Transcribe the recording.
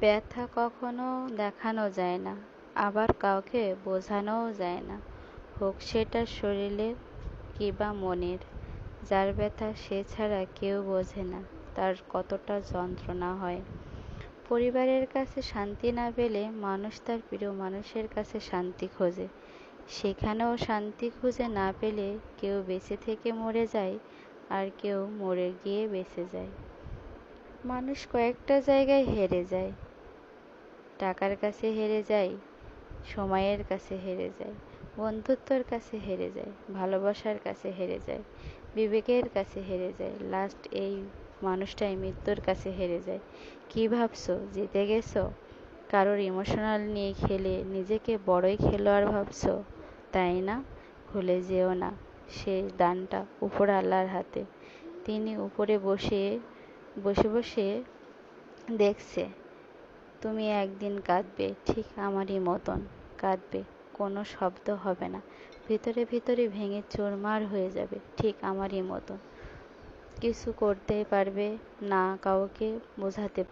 ব্যথা কখনো দেখানো যায় না, আবার কাউকে বোঝানোও যায় না। হোক সেটা শরীরের কিবা মনের, যার ব্যথা সে ছাড়া কেউ বোঝে না, তার কতটা যন্ত্রণা হয়। পরিবারের কাছে শান্তি না পেলে মানুষ তার প্রিয় মানুষের কাছে শান্তি খোঁজে। সেখানেও শান্তি খুঁজে না পেলে কেউ বেঁচে থেকে মরে যায়, আর কেউ মরে গিয়ে বেঁচে যায়। মানুষ কয়েকটা জায়গায় হেরে যায়। টাকার কাছে হেরে যায়, সময়ের কাছে হেরে যায়, বন্ধুত্বর কাছে হেরে যায়, ভালোবাসার কাছে হেরে যায়, বিবেকের কাছে হেরে যায় লাস্ট এই মানুষটাই মৃত্যুর কাছে হেরে যায়। কি ভাবছ? জিতে গেছো? কারোর ইমোশনাল নিয়ে খেলে নিজেকে বড়ই খেলোয়াড় ভাবছ? তাই না? ভুলে যেও না। শেষ দানটা উপর আল্লাহর হাতে। তিনি উপরে বসে বসে বসে দেখছে, তুমি একদিন কাঁদবে, ঠিক আমারই মতন কাঁদবে, কোনো শব্দ হবে না। ভিতরে ভিতরে ভেঙে চোরমার হয়ে যাবে, ঠিক আমারই মতন। কিছু করতে পারবে না কাউকে বোঝাতে